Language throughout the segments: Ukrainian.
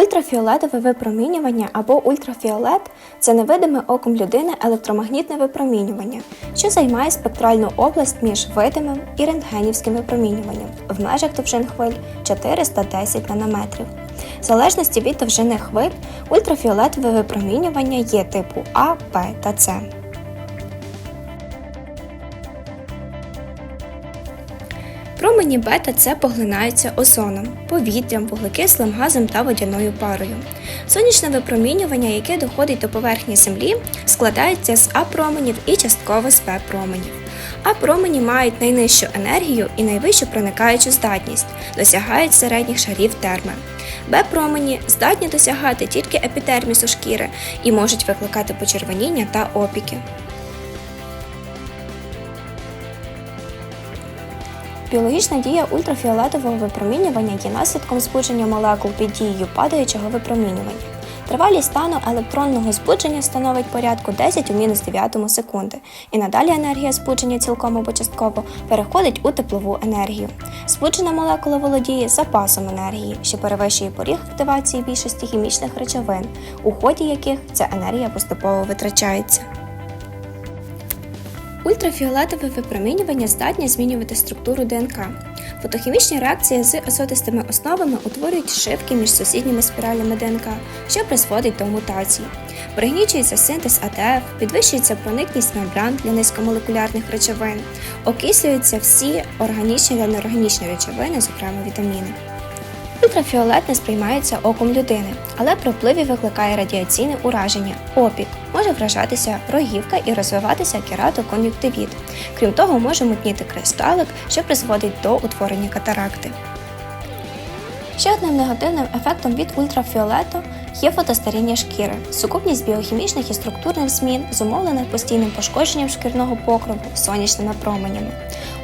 Ультрафіолетове випромінювання або ультрафіолет це невидиме оком людини електромагнітне випромінювання, що займає спектральну область між видимим і рентгенівським випромінюванням в межах довжин хвиль 410 нанометрів. В залежності від довжини хвиль, ультрафіолетове випромінювання є типу А, Б та С. Промені бета С поглинаються озоном, повітрям, вуглекислим газом та водяною парою. Сонячне випромінювання, яке доходить до поверхні Землі, складається з А променів і частково з Б променів. А промені мають найнижчу енергію і найвищу проникаючу здатність, досягають середніх шарів терми. Б промені здатні досягати тільки епідермісу шкіри і можуть викликати почервоніння та опіки. Біологічна дія ультрафіолетового випромінювання є наслідком збудження молекул під дією падаючого випромінювання. Тривалість стану електронного збудження становить порядку 10 у мінус 9 секунди, і надалі енергія збудження цілком або частково переходить у теплову енергію. Збуджена молекула володіє запасом енергії, що перевищує поріг активації більшості хімічних речовин, у ході яких ця енергія поступово витрачається. Ультрафіолетове випромінювання здатні змінювати структуру ДНК. Фотохімічні реакції з азотистими основами утворюють шивки між сусідніми спіралями ДНК, що призводить до мутацій. Пригнічується синтез АТФ, підвищується проникність мембран для низькомолекулярних речовин, окислюються всі органічні та неорганічні речовини, зокрема вітаміни. Ультрафіолет не сприймається оком людини, але при впливі викликає радіаційне ураження, опік, може вражатися рогівка і розвиватися кератокон'юктивіт. Крім того, може мутніти кристалик, що призводить до утворення катаракти. Ще одним негативним ефектом від ультрафіолету є фотостаріння шкіри, сукупність біохімічних і структурних змін, зумовлених постійним пошкодженням шкірного покрову сонячними променями.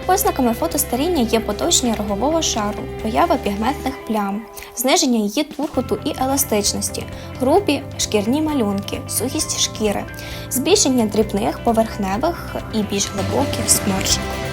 Ознаками фотостаріння є поточення рогового шару, поява пігментних плям, зниження її турготу і еластичності, грубі шкірні малюнки, сухість шкіри, збільшення дрібних, поверхневих і більш глибоких сморщок.